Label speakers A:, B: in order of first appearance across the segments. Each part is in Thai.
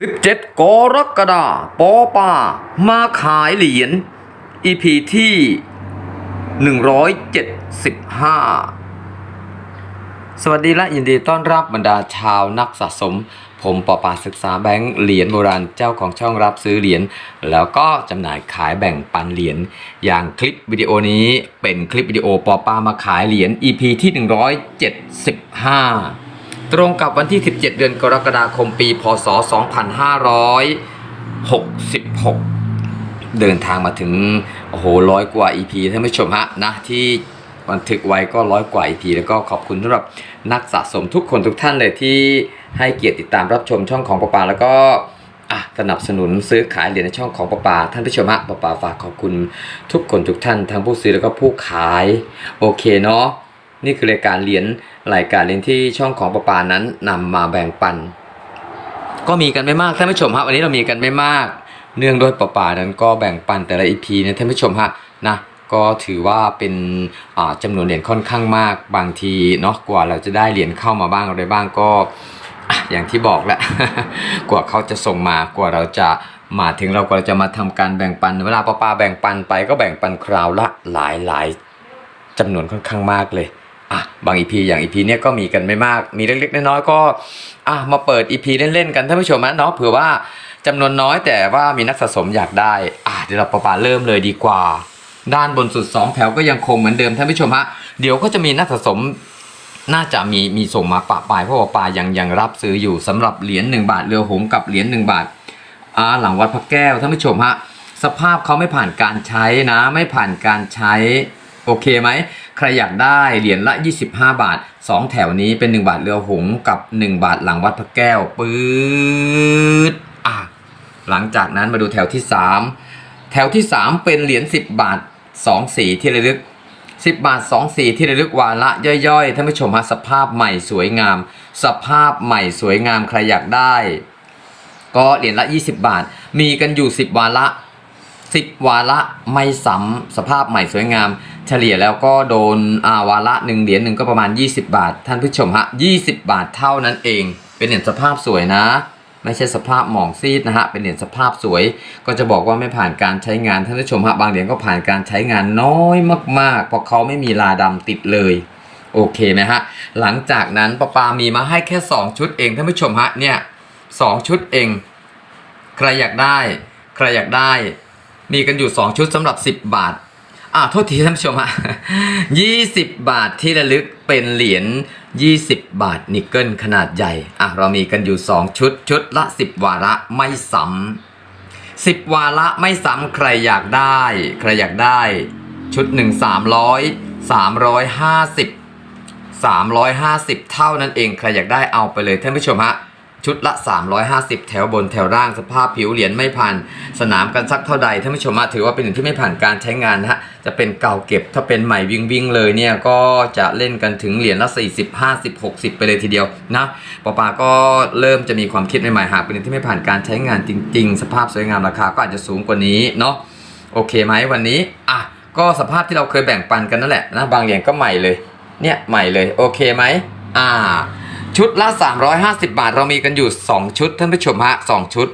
A: 17 กรกฎาปอปามาขายเหรียญ EP ที่ 175 สวัสดีและยินดีต้อนรับบรรดาชาวนักสะสม ผมปอปาศึกษาแบงค์เหรียญโบราณเจ้าของช่องรับซื้อเหรียญ แล้วก็จำหน่ายขายแบ่งปันเหรียญ อย่างคลิปวิดีโอนี้เป็นคลิปวิดีโอปอปามาขายเหรียญ EP ที่ 175 ตรงกับวันที่ 17 เดือนกรกฎาคมปี พศ 2566 เดินทางมาถึง โอ้โหร้อยกว่า EP ท่านผู้ชมฮะนะที่บันทึกไว้ก็ร้อยกว่า EP แล้วก็ขอบคุณสำหรับนักสะสมทุกคนทุกท่านเลยที่ให้เกียรติติดตามรับชมช่องของปปาแล้วก็สนับสนุนซื้อขายเหรียญในช่องของปปาท่านผู้ชมฮะปปาฝากขอบคุณทุกคนทุกท่านทั้งผู้ซื้อแล้วก็ผู้ขาย โอเคเนาะ นี่คือรายการเหรียญรายการเหรียญที่ช่องของประปานั้นนำมาแบ่งปัน ก็มีกันไม่มากท่านผู้ชมครับวันนี้เรามีกันไม่มาก เนื่องด้วยประปานั้นก็แบ่งปันแต่ละอีพีนะท่านผู้ชมฮะนะก็ถือว่าเป็นอ่าจำนวนเหรียญค่อนข้างมากบางทีเนาะกว่าเราจะได้เหรียญเข้ามาบ้างอะไรบ้างก็อย่างที่บอกแหละกว่าเขาจะส่งมากว่าเราจะมาถึงเราก็จะมาทำการแบ่งปัน เวลาประปาแบ่งปันไปก็แบ่งปันคราวละหลายหลายๆจำนวนค่อนข้างมากเลย อะบางอีพีอย่างอีพีเนี้ยก็มีกันไม่มาก มีเล็กๆน้อยๆก็อะมาเปิดอีพีเล่นๆกันท่านผู้ชมนะเนาะเผื่อว่าจำนวนน้อยแต่ว่ามีนักสะสมอยากได้อะเดี๋ยวเราประปาเริ่มเลยดีกว่า ด้านบนสุด 2 แถวก็ยังคงเหมือนเดิมท่านผู้ชมฮะเดี๋ยวก็จะมีนักสะสมน่าจะมีมีส่งมาปะปลายเพราะว่าปลายังยังรับซื้ออยู่สำหรับเหรียญ1บาทเรือหงกับเหรียญ1บาทอ่าหลังวัดพระแก้วท่านผู้ชมฮะสภาพเขาไม่ผ่านการใช้นะ ไม่ผ่านการใช้โอเคไหม ใครอยากได้เหรียญละ 25 บาท 2 แถวนี้เป็น 1 บาทเรือหงกับ 1 บาทหลังวัดพระแก้วปื๊ดอะหลังจากนั้นมาดูแถวที่ 3 แถวที่ 3 เป็นเหรียญ10 บาท 2 สีที่ระลึก 10 บาท 2 สีที่ระลึกวาระย่อยๆท่านผู้ชมฮะสภาพใหม่สวยงาม สภาพใหม่สวยงามใครอยากได้ ก็เหรียญละ 20 บาท มีกันอยู่ 10 วาระ 10 วาระไม่ซ้ำสภาพใหม่สวยงาม เฉลี่ยแล้วก็โดนอาวาระหนึ่งเหรียญหนึ่งก็ประมาณ 20 บาท ท่านผู้ชมฮะ 20 บาทเท่านั้นเอง เป็นเหรียญสภาพสวยนะ ไม่ใช่สภาพหมองซีดนะฮะ เป็นเหรียญสภาพสวย ก็จะบอกว่าไม่ผ่านการใช้งานท่านผู้ชมฮะบางเหรียญก็ผ่านการใช้งานน้อยมากๆเพราะเขาไม่มีลาดำติดเลยโอเคไหมฮะหลังจากนั้นปะปามีมาให้แค่ 2 ชุดเองท่านผู้ชมฮะเนี่ยสองชุดเอง ใครอยากได้ ใครอยากได้ มีกันอยู่ 2 ชุดสำหรับ 10 บาทอ่าโทษทีท่านผู้ชมฮะ20บาทที่ระลึกเป็นเหรียญ20บาทนิกเกิลขนาดใหญ่อะเรามีกันอยู่2ชุดชุดละ10วาระไม่ซ้ำ10วาระไม่ซ้ำใครอยากได้ ใครอยากได้ ชุด1 300 350 350เท่านั้นเองใครอยากได้เอาไปเลยท่านผู้ชมฮะ ชุดละ 350 แถวบนแถวล่างสภาพผิวเหรียญไม่ผ่านสนามกันสักเท่าใดท่านผู้ชมะถือว่าเป็นหรียญที่ไม่ผ่านการใช้งานนะฮะจะเป็นเก่าเก็บถ้าเป็นใหม่วิ่งวิ่งเลยเนี่ยก็จะเล่นกันถึงเหรียญละ 40 50 60 ไปเลยทีเดียวนะปอปาก็เริ่มจะมีความคิดใหม่ๆหากเป็นหรียญที่ไม่ผ่านการใช้งานจริง ๆ สภาพสวยงามราคาก็อาจจะสูงกว่านี้เนาะโอเคไหมวันนี้อะก็สภาพที่เราเคยแบ่งปันกันนั่นแหละนะบางเหรียญก็ใหม่เลยเนี่ยใหม่เลยโอเคไหมอ่า ชุดละ 350 บาทเรามีกันอยู่ 2 ชุดท่านผู้ชมฮะ2ชุด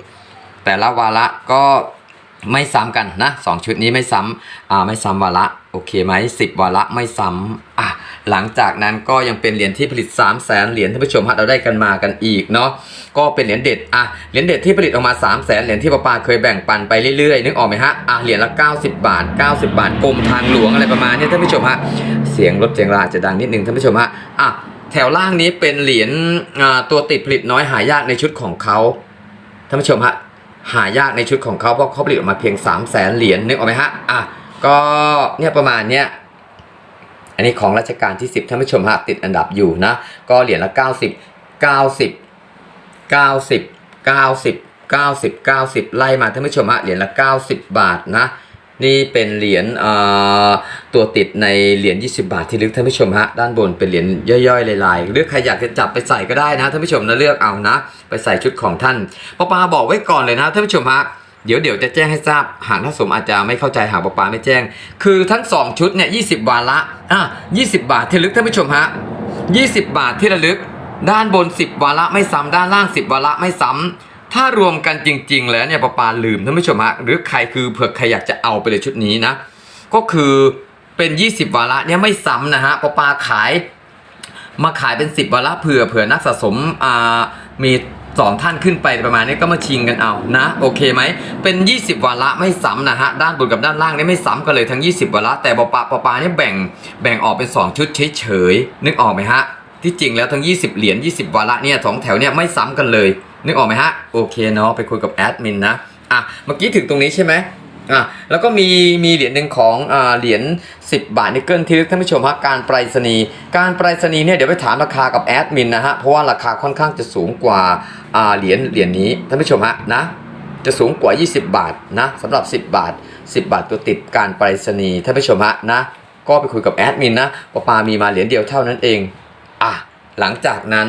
A: แต่ละวาระก็ไม่ซ้ำกันนะ2ชุดนี้ไม่ซ้ำอ่าไม่ซ้ำวาระโอเคไหม10 วาระไม่ซ้ำอะหลังจากนั้นก็ยังเป็นเหรียญที่ผลิต 3 0 0แสนเหรียญท่านผู้ชมฮะเราได้กันมากันอีกเนาะก็เป็นเหรียญเด็ดอะเหรียญเด็ดที่ผลิตออกมา 3 0 0แสนเหรียญที่ป้าปาเคยแบ่งปันไปเรื่อยๆนึกออกไหมฮะอะเหรียญละ 90 บาท 90 บาทกรมทางหลวงอะไรประมาณนี้ท่านผู้ชมฮะเสียงรถเสียงราจะดังนิดนึงท่านผู้ชมฮะอะ แถวล่างนี้เป็นเหรียญตัวติดผลิตน้อยหายากในชุดของเขาท่านผู้ชมฮะหายากในชุดของเขาเพราะเขาผลิตออกมาเพียง3 0 0แสนเหรียญนึกออกไหมฮะอะก็เนี่ยประมาณเนี้ยอันนี้ของรัชกาลที่ 10ท่านผู้ชมฮะติดอันดับอยู่นะ ก็เหรียญละ 90 90 90 90 90 90 ไล่มาท่านผู้ชมฮะเหรียญละ 90 บาทนะ นี่เป็นเหรียญตัวติดในเหรียญ 20 บาทที่ลึกท่านผู้ชมฮะด้านบนเป็นเหรียญย่อยๆลายๆหรือกใครอยากจะจับไปใส่ก็ได้นะท่านผู้ชมนะเลือกเอานะ ไปใส่ชุดของท่านปอปาบอกไว้ก่อนเลยนะท่านผู้ชมฮะเดี๋ยวเดี๋ยวจะแจ้งให้ทราบ หากท่านสมอาจจะไม่เข้าใจหากปอปาไม่แจ้ง คือทั้ง 2 ชุดเนี่ย20วาระอะ20บาทที่ลึกท่านผู้ชมฮะ20 บาทที่ระลึก ด้านบน 10 วาระไม่ซ้ำด้านล่าง 10 วาระไม่ซ้ำ ถ้ารวมกันจริง ๆ แล้วเนี่ยปปาลืมท่านผู้ชมฮะหรือใครคือเผื่อใครอยากจะเอาไปเลยชุดนี้นะ ก็คือเป็น 20 วาระเนี่ยไม่ซ้ำนะฮะปปาขายมาขายเป็น 10 วาระเผื่อเผื่อนักสะสมอ่ามีสองท่านขึ้นไปประมาณนี้ก็มาชิงกันเอานะ โอเคไหมเป็น 20 วาระไม่ซ้ำนะฮะด้านบนกับด้านล่างเนี่ยไม่ซ้ำกันเลยทั้ง 20 วาระแต่ปะปาปะปาเนี่ยแบ่งแบ่งออกเป็น 2 ชุดเฉยๆนึกออกไหมฮะที่จริงแล้วทั้ง 20 เหรียญ20 วาระเนี่ยสองแถวเนี่ยไม่ซ้ำกันเลย นึกออกไหมฮะ โอเคเนาะไปคุยกับแอดมินนะอะเมื่อกี้ถึงตรงนี้ใช่ไหมอะแล้วก็มีมีเหรียญหนึ่งของอ่าเหรียญ10 บาทนิกเกิลที่ท่านผู้ชมฮะการไปรษณีย์การไปรษณีย์เนี่ยเดี๋ยวไปถามราคากับแอดมินนะฮะเพราะว่าราคาค่อนข้างจะสูงกว่าอ่าเหรียญเหรียญนี้ท่านผู้ชมฮะนะจะสูงกว่า 20 บาทนะสำหรับ 10 บาท 10 บาทตัวติดการไปรษณีย์ท่านผู้ชมฮะนะก็ไปคุยกับแอดมินนะปะปามีมาเหรียญเดียวเท่านั้นเองอะหลังจากนั้น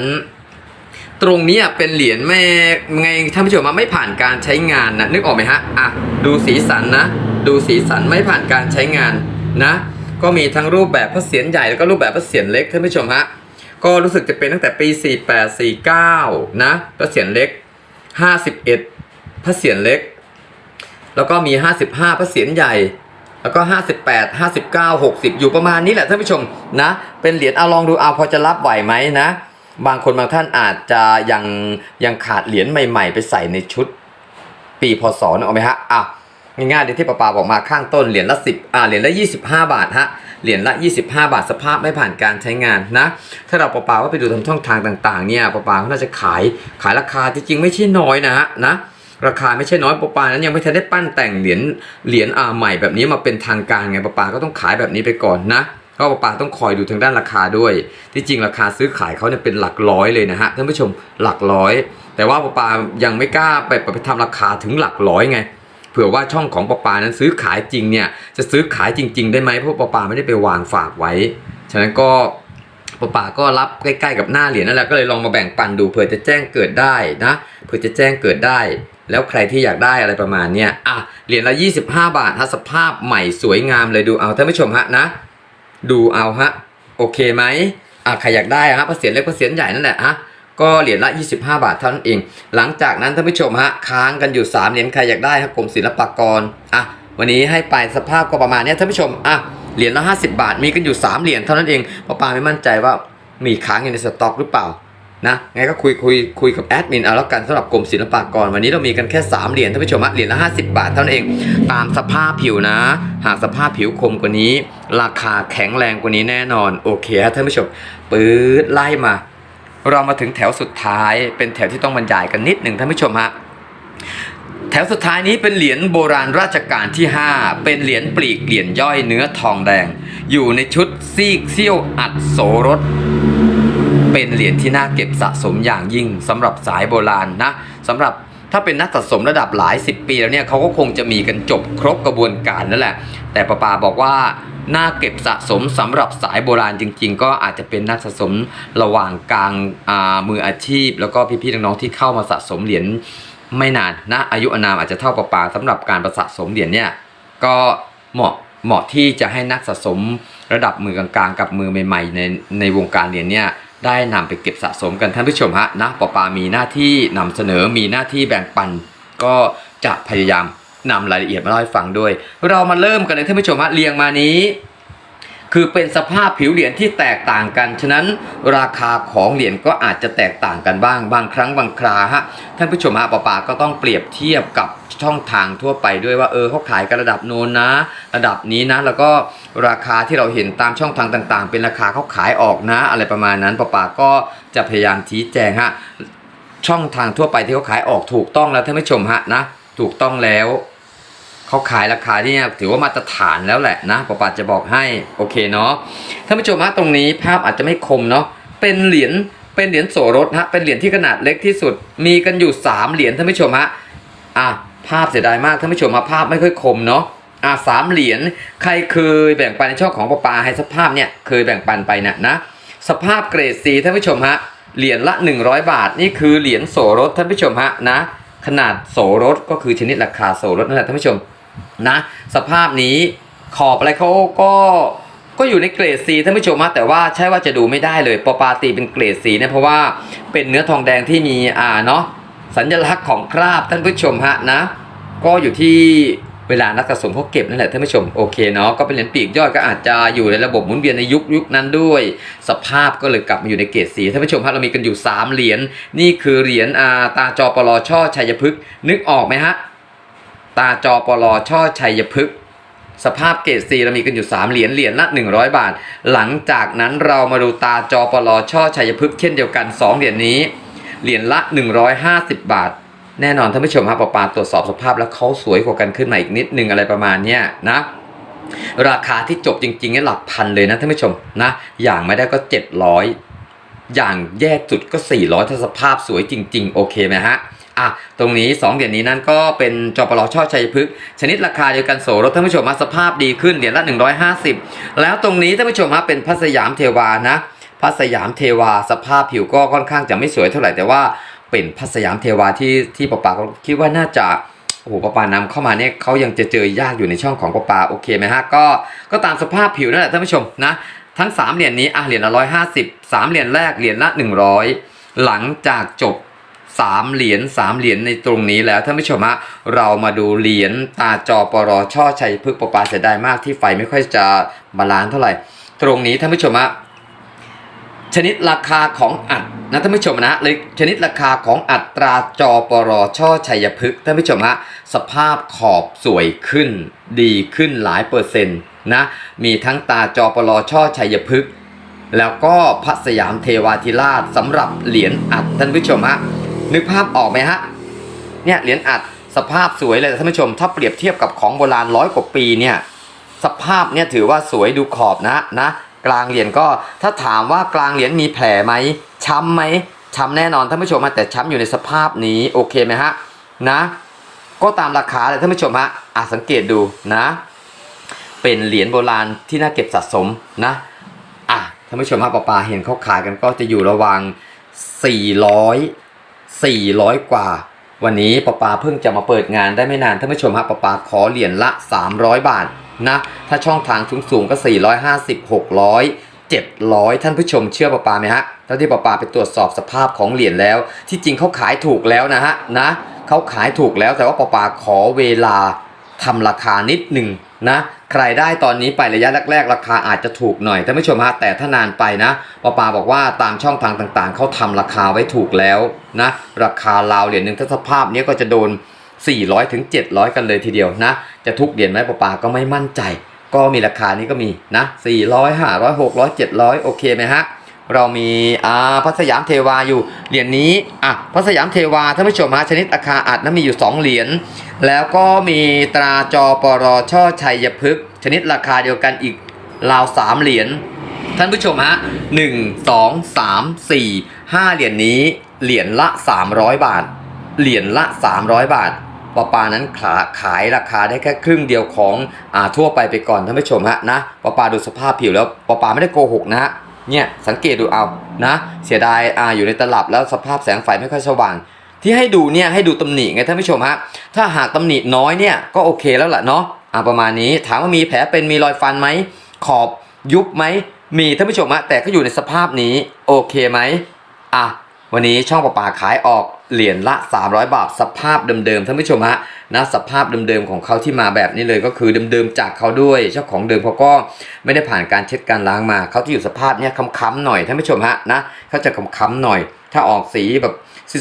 A: ตรงนี้เป็นเหรียญไม่ไงท่านผู้ชมว่าไม่ผ่านการใช้งานนะนึกออกไหมฮะอะดูสีสันนะ ดูสีสันไม่ผ่านการใช้งานนะ ก็มีทั้งรูปแบบพระเศียรใหญ่แล้วก็รูปแบบพระเศียรเล็กท่านผู้ชมฮะก็รู้สึกจะเป็นตั้งแต่ปี 48 49 นะพระเศียรเล็ก 51 พระเศียรเล็ก แล้วก็มี 55 พระเศียรใหญ่ แล้วก็ 58 59 60 อยู่ประมาณนี้แหละท่านผู้ชมนะ เป็นเหรียญเอาลองดูเอาพอจะรับไหวไหมนะ บางคนบางท่านอาจจะยังยังขาดเหรียญใหม่ ๆ ไปใส่ในชุดปีพศนะเอาไหมฮะอะง่ายๆเดี๋ยวที่ปาปาบอกมาข้างต้นเหรียญละ10อ่าเหรียญละ25บาทฮะเหรียญละ25บาทสภาพไม่ผ่านการใช้งานนะ ถ้าเราปาปาว่าไปดูทางช่องทางต่างๆเนี่ยปาปาเขาน่าจะขายขายราคาจริงๆไม่ใช่น้อยนะฮะนะราคาไม่ใช่น้อยปาปานั้นยังไม่ทันได้ปั้นแต่งเหรียญเหรียญอ่าใหม่แบบนี้มาเป็นทางการไงปาปาก็ต้องขายแบบนี้ไปก่อนนะ เพระปาปาต้องคอยดูทางด้านราคาด้วย ที่จริงราคาซื้อขายเขาเนี่ยเป็นหลักร้อยเลยนะฮะท่านผู้ชมหลักร้อย แต่ว่าปาปายังไม่กล้าไปไปทำราคาถึงหลักร้อยไงเผื่อว่าช่องของปปานั้นซื้อขายจริงเนี่ยจะซื้อขายจริง ๆ ได้ไหมเพราะปาปาไม่ได้ไปวางฝากไว้ ฉะนั้นก็ปาปาก็รับใกล้ๆกับหน้าเหรียญนั่นแหละก็เลยลองมาแบ่งปันดูเผื่อจะแจ้งเกิดได้นะเผื่อจะแจ้งเกิดได้ แล้วใครที่อยากได้อะไรประมาณเนี้ยอะเหรียญละ 25 บาทฮะสภาพใหม่สวยงามเลยดูเอาท่านผู้ชมฮะนะ ดูเอาฮะโอเคไหมอะใครอยากได้ฮะพระเศียรเล็กพระเศียรใหญ่นั่นแหละฮะก็เหรียญละ 25 บาทเท่านั้นเอง หลังจากนั้นท่านผู้ชมฮะค้างกันอยู่ 3 เหรียญใครอยากได้ฮะกรมศิลปากรอะวันนี้ให้ไปสภาพก็ประมาณนี้ท่านผู้ชมอะเหรียญละ 50 บาทมีกันอยู่ 3 เหรียญเท่านั้นเองเพราะปาไม่มั่นใจว่ามีค้างอยู่ในสต็อกหรือเปล่า นะไงก็คุยคุยคุยกับแอดมินเอาแล้วกันสำหรับกรมศิลปากร วันนี้เรามีกันแค่ 3 เหรียญท่านผู้ชมฮะเหรียญละ 50 บาทเท่านั้นเอง ตามสภาพผิวนะ หากสภาพผิวคมกว่านี้ ราคาแข็งแรงกว่านี้แน่นอน โอเคฮะท่านผู้ชมปื๊ดไล่มา เรามาถึงแถวสุดท้ายเป็นแถวที่ต้องบรรยายกันนิดหนึ่งท่านผู้ชมฮะแถวสุดท้ายนี้เป็นเหรียญโบราณราชการที่ 5 เป็นเหรียญปลีกเหรียญย่อยเนื้อทองแดง อยู่ในชุดซีกเซี่ยวอัดโสรส เป็นเหรียญที่น่าเก็บสะสมอย่างยิ่งสำหรับสายโบราณนะสำหรับถ้าเป็นนักสะสมระดับหลาย 10 ปีแล้วเนี่ยเขาก็คงจะมีกันจบครบกระบวนการนั่นแหละ แต่ปาปาบอกว่าน่าเก็บสะสมสำหรับสายโบราณจริง ๆ ก็อาจจะเป็นนักสะสมระหว่างกลางามืออาชีพ แล้วก็พี่ๆน้องๆที่เข้ามาสะสมเหรียญไม่นานนะอายุอนามอาจจะเท่าปาปาสำหรับการประสะสมเหรียญเนี่ยก็เหมาะเหมาะที่จะให้นักสะสมระดับมือกลางๆ กับมือใหม่ ๆ ในในวงการเหรียญเนี่ย ได้นำไปเก็บสะสมกันท่านผู้ชมฮะนะปอปามีหน้าที่นำเสนอมีหน้าที่แบ่งปัน ก็จะพยายามนำรายละเอียดมาเล่าให้ฟังด้วย เรามาเริ่มกันเลยท่านผู้ชมฮะเรียงมานี้ คือเป็นสภาพผิวเหรียญที่แตกต่างกัน ฉะนั้นราคาของเหรียญก็อาจจะแตกต่างกันบ้าง บางครั้งบางคราฮะ ท่านผู้ชมฮะปอปาก็ต้องเปรียบเทียบกับช่องทางทั่วไปด้วยว่าเออเขาขายกันระดับโน้นนะ ระดับนี้นะ แล้วก็ราคาที่เราเห็นตามช่องทางต่าง ๆ เป็นราคาเขาขายออกนะ อะไรประมาณนั้นปอปาก็จะพยายามชี้แจงฮะช่องทางทั่วไปที่เขาขายออกถูกต้องแล้วท่านผู้ชมฮะนะถูกต้องแล้ว เขาขายราคาที่เนี่ยถือว่ามาตรฐานแล้วแหละนะปอปาจะบอกให้โอเคเนาะท่านผู้ชมฮะตรงนี้ภาพอาจจะไม่คมเนาะเป็นเหรียญเป็นเหรียญโสรถฮะเป็นเหรียญที่ขนาดเล็กที่สุด มีกันอยู่ 3 เหรียญท่านผู้ชมฮะอะภาพเสียดายมากท่านผู้ชมฮะภาพไม่ค่อยคมเนาะอะสามเหรียญใครเคยแบ่งปันในช่องของปอปาให้สภาพเนี่ยเคยแบ่งปันไปนะนะสภาพเกรดสีท่านผู้ชมฮะเหรียญละ 100 บาท นี่คือเหรียญโสรถท่านผู้ชมฮะนะขนาดโสรถก็คือชนิดราคาโสรถนั่นแหละท่านผู้ชม นะสภาพนี้ขอบอะไรเขาก็ก็อยู่ในเกรดสีท่านผู้ชมฮะแต่ว่าใช่ว่าจะดูไม่ได้เลยปอปาตีเป็นเกรดสีเนี่ยเพราะว่าเป็นเนื้อทองแดงที่มีอ่าเนาะสัญลักษณ์ของคราบท่านผู้ชมฮะนะ ก็อยู่ที่เวลานักสะสมเขาเก็บนั่นแหละท่านผู้ชมโอเคเนาะก็เป็นเหรียญปีกย่อยก็อาจจะอยู่ในระบบหมุนเวียนในยุคยุคนั้นด้วย สภาพก็เลยกลับมาอยู่ในเกรดสีท่านผู้ชมฮะเรามีกันอยู่ 3 เหรียญนี่คือเหรียญอาตาจอปลอช่อชัยพฤกษ์นึกออกไหมฮะ ตาจอปลอช่อชัยพฤกษ์สภาพเกรดสีเรามีกันอยู่ 3 เหรียญเหรียญละ 100 บาท หลังจากนั้นเรามาดูตาจอปลอช่อชัยพฤกษ์เช่นเดียวกัน 2 เหรียญนี้ เหรียญละ 150 บาท แน่นอนท่านผู้ชมครับปอปาตรวจสอบสภาพแล้วเขาสวยกว่ากันขึ้นมาอีกนิดนึงอะไรประมาณเนี้ยนะราคาที่จบจริงๆเนี่ยหลักพันเลยนะท่านผู้ชมนะอย่างไม่ได้ก็ 700 อย่างแย่สุดก็ 400 ถ้าสภาพสวยจริง ๆ โอเคไหมฮะ อะตรงนี้ 2 เหรียญนี้นั่นก็เป็นจอปลอช่อชัยพฤกษ์ชนิดราคาเดียวกันโสรถท่านผู้ชมมาสภาพดีขึ้นเหรียญละ 150 แล้วตรงนี้ท่านผู้ชมฮะเป็นพัสยามเทวานะพัสยามเทวาสภาพผิวก็ค่อนข้างจะไม่สวยเท่าไหร่แต่ว่าเป็นพัสยามเทวาที่ที่ปะปาคิดว่าน่าจะโอ้โหปะปานำเข้ามาเนี่ยเขายังจะเจอยากอยู่ในช่องของปะปาโอเคไหมฮะก็ก็ตามสภาพผิวนั่นแหละท่านผู้ชมนะทั้ง 3 เหรียญนี้อะเหรียญละร้อยห้าสิบสามเหรียญแรกเหรียญละ 100 หลังจากจบ 3เหรียญ3เหรียญในตรงนี้แล้วท่านผู้ชมฮะเรามาดูเหรียญตาจอปรช่อชัยพฤกษ์ปปาเสียดายมากที่ไฟไม่ค่อยจะบาลานซ์เท่าไหร่ ตรงนี้ท่านผู้ชมฮะชนิดราคาของอัดนะท่านผู้ชมนะเลยชนิดราคาของอัตราจอปรช่อชัยพฤกษ์ท่านผู้ชมฮะสภาพขอบสวยขึ้น ดีขึ้นหลายเปอร์เซ็นต์นะมีทั้งตาจอปรช่อชัยพฤกษ์แล้วก็พระสยามเทวาธิราชสำหรับเหรียญอัดท่านผู้ชมฮะ นึกภาพออกไหมฮะ เนี่ยเหรียญอัดสภาพสวยเลยท่านผู้ชม ถ้าเปรียบเทียบกับของโบราณร้อยกว่าปีเนี่ยสภาพเนี่ยถือว่าสวยดูขอบนะนะ กลางเหรียญก็ถ้าถามว่ากลางเหรียญมีแผลไหมช้ำไหมช้ำแน่นอนท่านผู้ชมแต่ช้ำอยู่ในสภาพนี้โอเคไหมฮะนะ ก็ตามราคาเลยท่านผู้ชมฮะอะสังเกตดูนะ เป็นเหรียญโบราณที่น่าเก็บสะสมนะอะท่านผู้ชมฮะปอปาเห็นเขาขายกันก็จะอยู่ระหว่าง400 400 กว่า วันนี้ปอปาเพิ่งจะมาเปิดงานได้ไม่นานท่านผู้ชมฮะปอปาขอเหรียญละ 300 บาทนะถ้าช่องทางสูงๆก็ 450 600 700 ท่านผู้ชมเชื่อปอปาไหมฮะเท่าที่ปอปาไปตรวจสอบสภาพของเหรียญแล้ว ที่จริงเขาขายถูกแล้วนะฮะนะเขาขายถูกแล้วแต่ว่าปอปาขอเวลาทำราคานิดหนึ่ง นะใครได้ตอนนี้ไประยะแรก ๆ ราคาอาจจะถูกหน่อยท่านผู้ชมฮะแต่ถ้านานไปนะปอปาบอกว่าตามช่องทางต่างๆ เขาทำราคาไว้ถูกแล้วนะราคาราวเหรียญหนึ่งถ้าสภาพนี้ก็จะโดน 400ถึง700 กันเลยทีเดียวนะ จะทุกเหรียญไหมปอปาก็ไม่มั่นใจ ก็มีราคานี้ก็มีนะ400 500 600 700 โอเคไหมฮะ เรามีอ่าพระสยามเทวาอยู่เหรียญนี้อะพระสยามเทวาท่านผู้ชมฮะชนิดอาคาอัดนั้นมีอยู่ 2 เหรียญแล้วก็มีตราจอปรช่อชัยพฤกษ์ชนิดราคาเดียวกันอีกราว3เหรียญท่านผู้ชมฮะ1 2 3 4 5เหรียญนี้เหรียญละ 300 บาท เหรียญละ 300 บาทปปานั้นขาขายราคาได้แค่ครึ่งเดียวของอ่าทั่วไปไปก่อนท่านผู้ชมฮะนะปปาดูสภาพผิวแล้วปปาไม่ได้โกหกนะฮะ เนี่ยสังเกตดูเอานะ เสียดายอ่าอยู่ในตลับแล้วสภาพแสงไฟไม่ค่อยสว่าง ที่ให้ดูเนี่ยให้ดูตำหนิไงท่านผู้ชมฮะถ้าหากตำหนิน้อยเนี่ยก็โอเคแล้วล่ะเนาะอ่าประมาณนี้ถามว่ามีแผลเป็นมีรอยฟันไหมขอบยุบไหมมีท่านผู้ชมฮะแต่ก็อยู่ในสภาพนี้โอเคไหมอะ วันนี้ช่องประปาขายออกเหรียญละ 300 บาทสภาพเดิมๆท่านผู้ชมฮะนะสภาพเดิมๆของเขาที่มาแบบนี้เลยก็คือเดิมๆจากเขาด้วยเจ้าของเดิมเขาก็ไม่ได้ผ่านการเช็ดการล้างมาเขาจะอยู่สภาพเนี้ยค้ำๆหน่อยท่านผู้ชมฮะนะเขาจะค้ำๆหน่อย ถ้าออกสีแบบ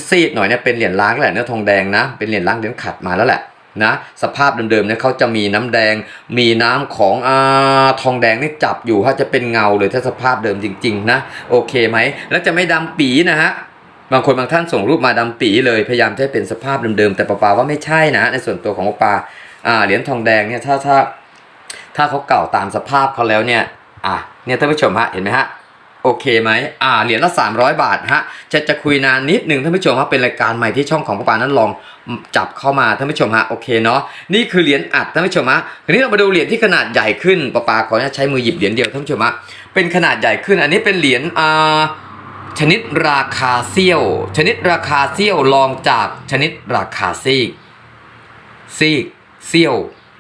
A: ซีดๆหน่อยเนี่ยเป็นเหรียญล้างแหละเนื้อทองแดงนะเป็นเหรียญล้างเหรียญขัดมาแล้วแหละนะสภาพเดิมๆเนี่ยเขาจะมีน้ำแดง มีน้ำของอทองแดงนี่จับอยู่ถ้าจะเป็นเงาเลยถ้าสภาพเดิมจริง ๆ นะ โอเคไหม แล้วจะไม่ดำปีนะฮะ บางคนบางท่านส่งรูปมาดำปีเลยพยายามจะให้เป็นสภาพเดิมๆแต่ปาปาว่าไม่ใช่นะ ในส่วนตัวของปาปาอ่าเหรียญทองแดงเนี่ยถ้าถ้าถ้าเขาเก่าตามสภาพเขาแล้วเนี่ยอะเนี่ยท่านผู้ชมฮะเห็นไหมฮะโอเคไหมอ่า เหรียญละ 300 บาทฮะ จะจะคุยนานนิดหนึ่งท่านผู้ชมฮะเป็นรายการใหม่ที่ช่องของปาปานั้นลองจับเข้ามาท่านผู้ชมฮะ โอเคเนาะ นี่คือเหรียญอัดท่านผู้ชมฮะ ทีนี้เรามาดูเหรียญที่ขนาดใหญ่ขึ้นปาปาขอใช้มือหยิบเหรียญเดียวท่านผู้ชมฮะ เป็นขนาดใหญ่ขึ้น อันนี้เป็นเหรียญอ่า ชนิดราคาเซี่ยว ชนิดราคาเซี่ยวรองจากชนิดราคาซีก ซีก เซี่ยว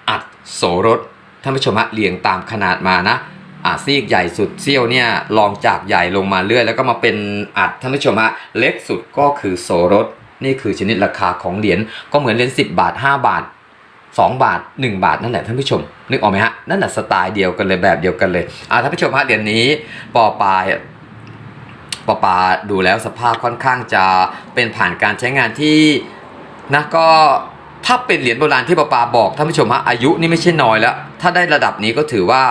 A: อัดโสรสท่านผู้ชมฮะเรียงตามขนาดมานะอ่าซีกใหญ่สุดเซี่ยวเนี่ยรองจากใหญ่ลงมาเรื่อย แล้วก็มาเป็นอัดท่านผู้ชมฮะเล็กสุดก็คือโสรสนี่คือชนิดราคาของเหรียญก็เหมือนเหรียญ10 บาท 5 บาท 2 บาท 1 บาทนั่นแหละท่านผู้ชม นึกออกไหมฮะนั่นแหละสไตล์เดียวกันเลยแบบเดียวกันเลยอ่าท่านผู้ชมฮะเหรียญนี้ปอปลาย ปอปาดูแล้วสภาพค่อนข้างจะเป็นผ่านการใช้งานที่นะก็ถ้าเป็นเหรียญโบราณที่ปอปาบอกท่านผู้ชมฮะอายุนี่ไม่ใช่น้อยแล้ว ถ้าได้ระดับนี้ก็ถือว่า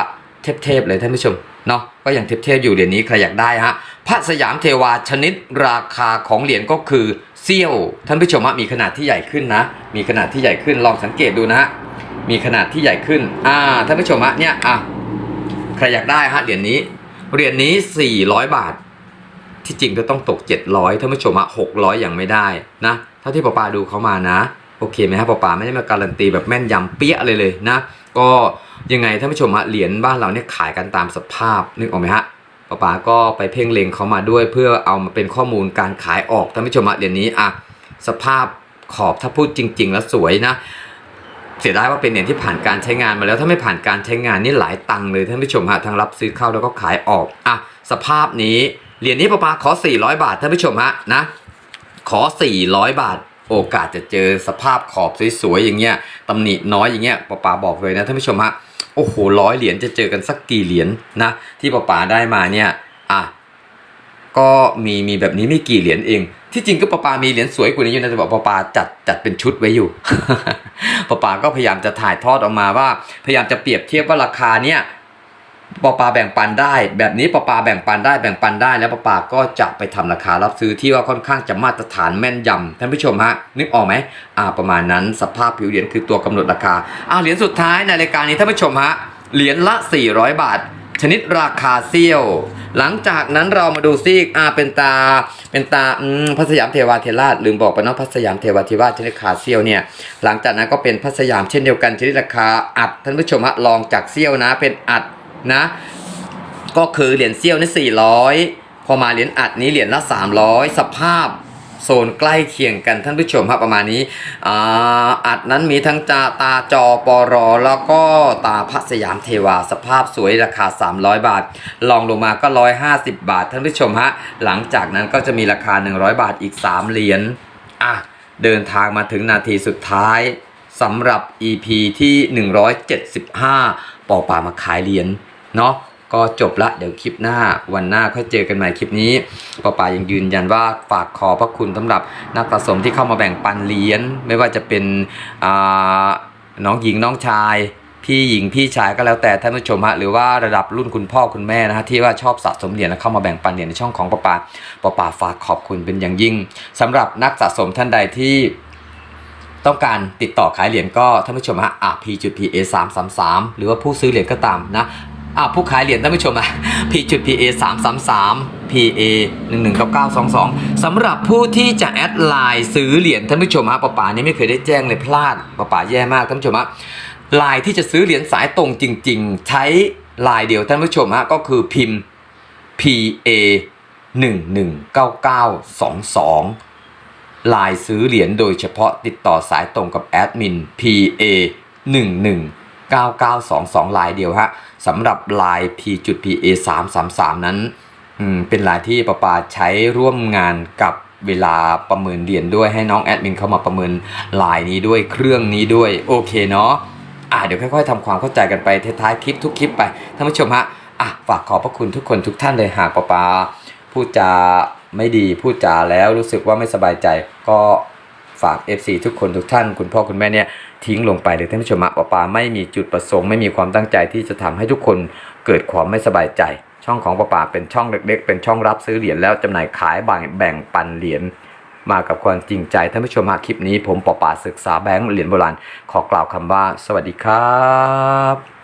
A: เทพๆเลยท่านผู้ชมเนาะก็ยังเทพๆอยู่เหรียญนี้ใครอยากได้ฮะพระสยามเทวาชนิดราคาของเหรียญก็คือเซี่ยวท่านผู้ชมฮะมีขนาดที่ใหญ่ขึ้นนะ มีขนาดที่ใหญ่ขึ้นลองสังเกตดูนะฮะมีขนาดที่ใหญ่ขึ้นอ่าท่านผู้ชมฮะเนี่ยอะใครอยากได้ฮะเหรียญนี้เหรียญนี้ 400 บาท ที่จริงก็ต้องตก 700ท่านผู้ชมอะ600 อย่างไม่ได้นะเท่าที่ปอปาดูเขามานะ โอเคไหมฮะปอปาไม่ได้มาการันตีแบบแม่นยำเปี้ยเลยเลยนะ ก็ยังไงท่านผู้ชมฮะเหรียญบ้านเราเนี่ยขายกันตามสภาพนึกออกไหมฮะปอปาก็ไปเพ่งเล็งเขามาด้วย เพื่อเอามาเป็นข้อมูลการขายออกท่านผู้ชมฮะเหรียญนี้อะสภาพขอบถ้าพูดจริง ๆ แล้วสวยนะเสียดายว่าเป็นเหรียญที่ผ่านการใช้งานมาแล้วถ้าไม่ผ่านการใช้งานนี่หลายตังค์เลยท่านผู้ชมฮะทั้งรับซื้อเข้าแล้วก็ขายออกอะสภาพนี้ เหรียญนี้ปะปาขอ 400 บาทท่านผู้ชมฮะนะ ขอ 400 บาท โอกาสจะเจอสภาพขอบสวยๆอย่างเงี้ยตำหนิน้อยอย่างเงี้ยปะปาบอกเลยนะท่านผู้ชมฮะโอ้โหร้อยเหรียญจะเจอกันสักกี่เหรียญนะที่ปะปาได้มาเนี่ยอะก็มีมีแบบนี้ไม่กี่เหรียญเอง ที่จริงก็ปะปามีเหรียญสวยกว่านี้อยู่นะแต่บอกปะปาจัดจัดเป็นชุดไว้อยู่ปะปาก็พยายามจะถ่ายทอดออกมาว่า พยายามจะเปรียบเทียบว่าราคาเนี่ย ปะปาแบ่งปันได้ แบบนี้ปะปาแบ่งปันได้แบ่งปันได้แล้วปะปาก็จะไปทำราคารับซื้อที่ว่าค่อนข้างจะมาตรฐานแม่นยำท่านผู้ชมฮะนึกออกไหมอ่าประมาณนั้นสภาพผิวเหรียญคือตัวกำหนดราคาอ่าเหรียญสุดท้ายในรายการนี้ท่านผู้ชมฮะเหรียญละ 400 บาท ชนิดราคาเซี่ยว หลังจากนั้นเรามาดูซิอ่าเป็นตาเป็นตาอืมพระสยามเทวาเทราชลืมบอกไปเนาะพระสยามเทวาเทราชชนิดราคาเซี่ยวเนี่ยหลังจากนั้นก็เป็นพระสยามเช่นเดียวกันชนิดราคาอัดท่านผู้ชมฮะลองจากเซี่ยวนะเป็นอัด นะ ก็คือเหรียญเซี่ยวนี่ 400 พอมาเหรียญอัดนี้เหรียญละ 300 สภาพโซนใกล้เคียงกันท่านผู้ชมครับประมาณนี้อ่าอัดนั้นมีทั้งจาตาจอปอรอ แล้วก็ตาพระสยามเทวาสภาพสวยราคา 300 บาท ลองลงมาก็ 150 บาท ท่านผู้ชมฮะหลังจากนั้นก็จะมีราคา 100 บาทอีก 3 เหรียญอะเดินทางมาถึงนาทีสุดท้ายสำหรับ EP ที่ 175 ปอป่ามาขายเหรียญ เนาะก็จบละเดี๋ยวคลิปหน้าวันหน้าค่อยเจอกันใหม่คลิปนี้ป้าปายังยืนยันว่าฝากขอพระคุณสำหรับนักสะสมที่เข้ามาแบ่งปันเหรียญไม่ว่าจะเป็นน้องหญิงน้องชายพี่หญิงพี่ชายก็แล้วแต่ท่านผู้ชมฮะหรือว่าระดับรุ่นคุณพ่อคุณแม่นะฮะที่ว่าชอบสะสมเหรียญและเข้ามาแบ่งปันเหรียญในช่องของป้าปาป้าปาฝากขอบคุณเป็นอย่างยิ่งสำหรับนักสะสมท่านใดที่ต้องการติดต่อขายเหรียญก็ท่านผู้ชมฮะอะ p.pa 3 3 3หรือว่าผู้ซื้อเหรียญก็ตามนะ อะผู้ขายเหรียญท่านผู้ชมอะ p.pa 3 3 3 pa 1 1 9 9 2 2สำหรับผู้ที่จะแอดไลน์ซื้อเหรียญท่านผู้ชมฮะป้าป๋านี่ไม่เคยได้แจ้งเลยพลาดป้าป๋าแย่มากท่านผู้ชมฮะไลน์ที่จะซื้อเหรียญสายตรงจริง ๆ ใช้ไลน์เดียวท่านผู้ชมฮะก็คือพิมพ์ pa 1 1 9 9 2 2ลายซื้อเหรียญโดยเฉพาะติดต่อสายตรงกับแอดมิน PA 1 1 9 9 2 2 ลายเดียวฮะ สำหรับลาย P.PA 3 3 3นั้นเป็นลายที่ประปาใช้ร่วมงานกับเวลาประเมินเหรียญด้วยให้น้องแอดมินเข้ามาประเมินลายนี้ด้วยเครื่องนี้ด้วยโอเคเนาะอะเดี๋ยวค่อยๆทำความเข้าใจกันไปท้ายๆคลิปทุกคลิปไปท่านผู้ชมฮะอะฝากขอบพระคุณทุกคนทุกท่านเลยหากประปาพูดจาไม่ดีพูดจาแล้วรู้สึกว่าไม่สบายใจก็ฝาก FC ทุกคนทุกท่าน คุณพ่อคุณแม่เนี่ย ทิ้งลงไปเลยท่านผู้ชมปะปาปาไม่มีจุดประสงค์ไม่มีความตั้งใจที่จะทำให้ทุกคนเกิดความไม่สบายใจ ช่องของปาปาเป็นช่องเล็ก ๆ เป็นช่องรับซื้อเหรียญแล้วจำหน่ายขายแบ่งแบ่งปันเหรียญมากับความจริงใจท่านผู้ชมฮะคลิปนี้ผมปอปาศึกษาแบงค์เหรียญโบราณขอกล่าวคำว่า สวัสดีครับ